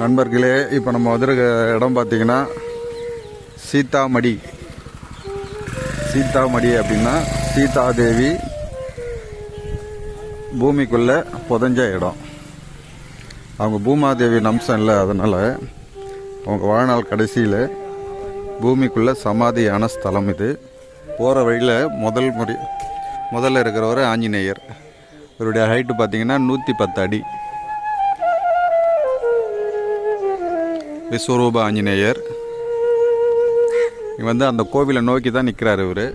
நண்பர்களே இப்போ நம்ம வந்துருக்க இடம் பார்த்தீங்கன்னா சீதாமடி. சீதாமடி அப்படின்னா சீதாதேவி பூமிக்குள்ளே புதஞ்ச இடம். அவங்க பூமாதேவி அம்சம் இல்லை அதனால் அவங்க வாழ்நாள் கடைசியில் பூமிக்குள்ளே சமாதியான ஸ்தலம் இது. போகிற வழியில் முதல் முறை முதல்ல இருக்கிறவர் ஆஞ்சநேயர். இவருடைய ஹைட்டு பார்த்தீங்கன்னா நூற்றி பத்து அடி. விஸ்வரூப ஆஞ்சநேயர். இங்கே வந்து அந்த கோவிலை நோக்கி தான் நிற்கிறார் இவர்.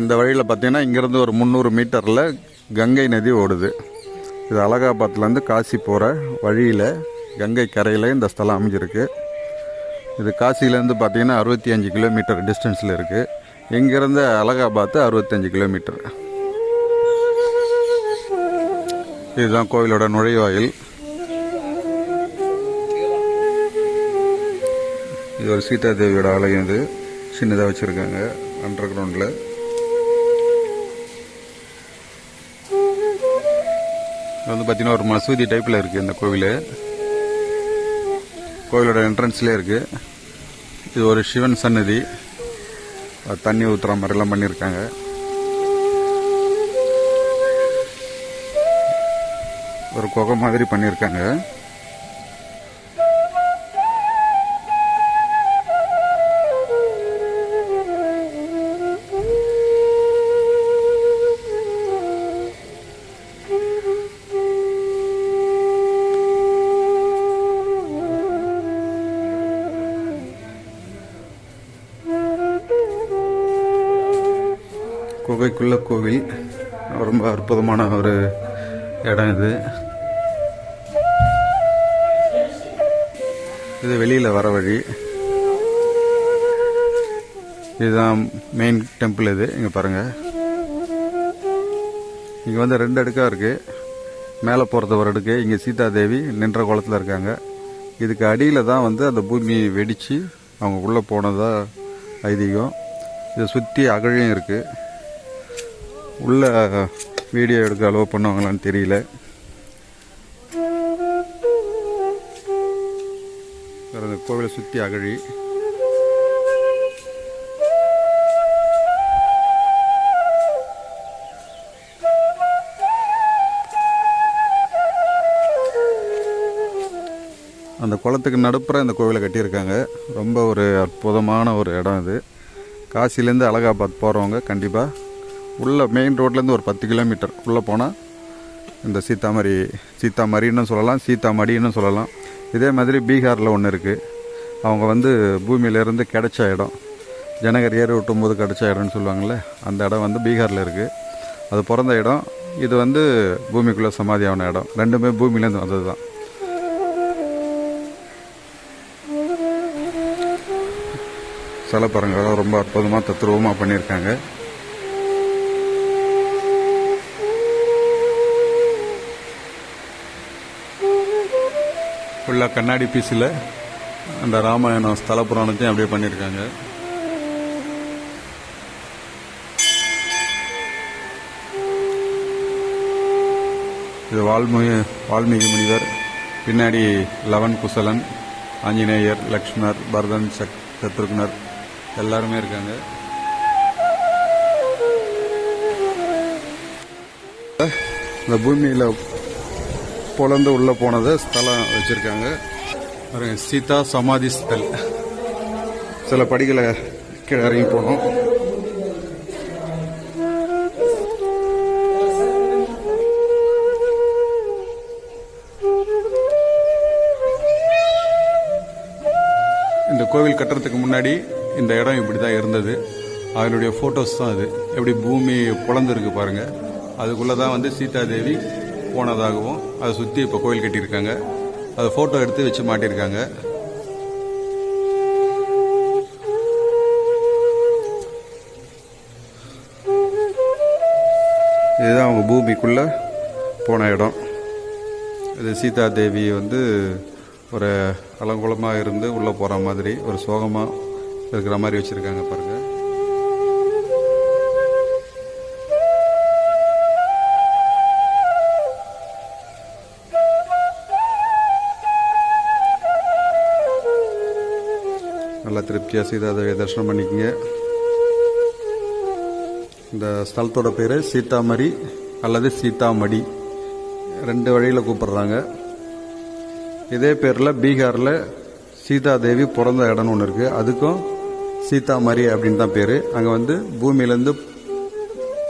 இந்த வழியில் பார்த்தீங்கன்னா இங்கேருந்து ஒரு முந்நூறு மீட்டரில் கங்கை நதி ஓடுது. இது அலகாபாத்லேருந்து காசி போகிற வழியில் கங்கை கரையில் இந்த ஸ்தலம் அமைஞ்சிருக்கு. இது காசிலேருந்து பார்த்தீங்கன்னா அறுபத்தி அஞ்சு கிலோமீட்டர் டிஸ்டன்ஸில் இருக்குது இங்கேருந்து அலகாபாத்து அறுபத்தஞ்சு கிலோமீட்டர். இதுதான் கோவிலோட நுழைவாயில். இது ஒரு சீதா தேவியோட ஆலயம் இது. சின்னதாக வச்சுருக்காங்க அண்டர் கிரவுண்டில் இது வந்து பார்த்தீங்கன்னா ஒரு மசூதி டைப்பில் இருக்குது இந்த கோவில். கோவிலோட என்ட்ரன்ஸ்லேயே இருக்குது இது ஒரு சிவன் சன்னதி தண்ணி ஊற்றுற மாதிரிலாம் பண்ணியிருக்காங்க ஒரு குகை மாதிரி பண்ணியிருக்காங்க. குகைக்குள்ள கோவில். ரொம்ப அற்புதமான ஒரு இடம் இது. இது வெளியில் வர வழி. இதுதான் மெயின் டெம்பிள் இது. இங்கே பாருங்கள் இங்கே வந்து ரெண்டு அடுக்காக இருக்குது மேலே போகிறது ஒரு அடுக்கு. இங்கே சீதாதேவி நின்ற குளத்தில் இருக்காங்க. இதுக்கு அடியில் தான் வந்து அந்த பூமி வெடித்து அவங்க உள்ளே போனதாக ஐதீகம். இதை சுற்றி அகழியும் இருக்குது உள்ள வீடியோ எடுக்க அலோவ் பண்ணுவாங்களான்னு தெரியல. வேற அந்த கோவிலை சுற்றி அகழி. அந்த குளத்துக்கு நடுப்புற இந்த கோவிலை கட்டியிருக்காங்க. ரொம்ப ஒரு அற்புதமான ஒரு இடம் இது. காசிலேருந்து அலகாபாத் போகிறவங்க கண்டிப்பாக உள்ள மெயின் ரோட்லேருந்து ஒரு பத்து கிலோமீட்டர் உள்ளே போனால் இந்த சீத்தாமரி சீத்தாமரின்னு சொல்லலாம் சீத்தாமடின்னு சொல்லலாம். இதே மாதிரி பீகாரில் ஒன்று இருக்குது அவங்க வந்து பூமியிலேருந்து கிடைச்ச இடம். ஜனகர் ஏறி விட்டும் போது கிடைச்ச இடம்னு சொல்லுவாங்கள்ல அந்த இடம் வந்து பீகாரில் இருக்குது அது பிறந்த இடம். இது வந்து பூமிக்குள்ளே சமாதியான இடம். ரெண்டுமே பூமியிலேருந்து வந்தது தான் சில பாருங்க ரொம்ப அற்புதமாக தத்ரூபமாக பண்ணியிருக்காங்க. ஃபுல்லாக கண்ணாடி பீஸில் அந்த ராமாயணம் ஸ்தல புராணத்தையும் அப்படியே பண்ணியிருக்காங்க. இது வால்மீகி வால்மீகி முனிவர் பின்னாடி லவன் குசலன் ஆஞ்சநேயர் லக்ஷ்மணர் பரதன் சக் சத்ருக்னர் எல்லாருமே இருக்காங்க. இந்த பூமியில் பொழந்து உள்ளே போனதை ஸ்தலம் வச்சுருக்காங்க. பாருங்க சீதா சமாதி ஸ்தல். சில படிகளை கீழே இறங்கி போனோம் இந்த கோவில் கட்டுறதுக்கு முன்னாடி இந்த இடம் இப்படி தான் இருந்தது. அதனுடைய ஃபோட்டோஸ் தான் அது. எப்படி பூமி பிளந்துருக்கு பாருங்கள் அதுக்குள்ளே தான் வந்து சீதாதேவி போனதாகவும் அதை சுற்றி இப்போ கோயில் கட்டியிருக்காங்க. அதை ஃபோட்டோ எடுத்து வச்சு மாட்டியிருக்காங்க. இதுதான் அவங்க பூமிக்குள்ளே போன இடம். இது சீதா தேவி வந்து ஒரு அலங்குலமாக இருந்து உள்ளே போகிற மாதிரி ஒரு சோகமாக இருக்கிற மாதிரி வச்சுருக்காங்க பாருங்கள் திருப்தியாக சீதாதேவியை தரிசனம் பண்ணிக்கங்க. இந்த ஸ்தலத்தோட பேர் சீதாமரி அல்லது சீதாமடி. ரெண்டு வழியில் கூப்பிடுறாங்க. இதே பேரில் பீகாரில் சீதாதேவி பிறந்த இடம்னு ஒன்று இருக்குது அதுக்கும் சீதாமரி அப்படின்னு தான் பேர். அங்கே வந்து பூமியிலேருந்து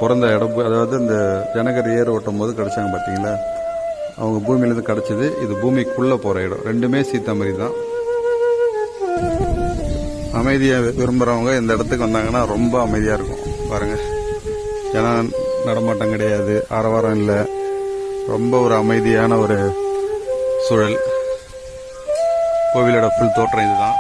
பிறந்த இடம் அதாவது இந்த ஜனகர் ஏர் ஓட்டும் போது கிடச்சாங்க பார்த்தீங்களா அவங்க பூமியிலேருந்து கிடச்சிது. இது பூமிக்குள்ளே போகிற இடம். ரெண்டுமே சீதாமரி தான். அமைதியை விரும்புகிறவங்க இந்த இடத்துக்கு வந்தாங்கன்னா ரொம்ப அமைதியாக இருக்கும். பாருங்கள் ஏன்னா நடமாட்டம் கிடையாது. ஆரவாரம் இல்லை. ரொம்ப ஒரு அமைதியான ஒரு சூழல். கோவிலோட ஃபுல் தோற்றம் இதுதான்.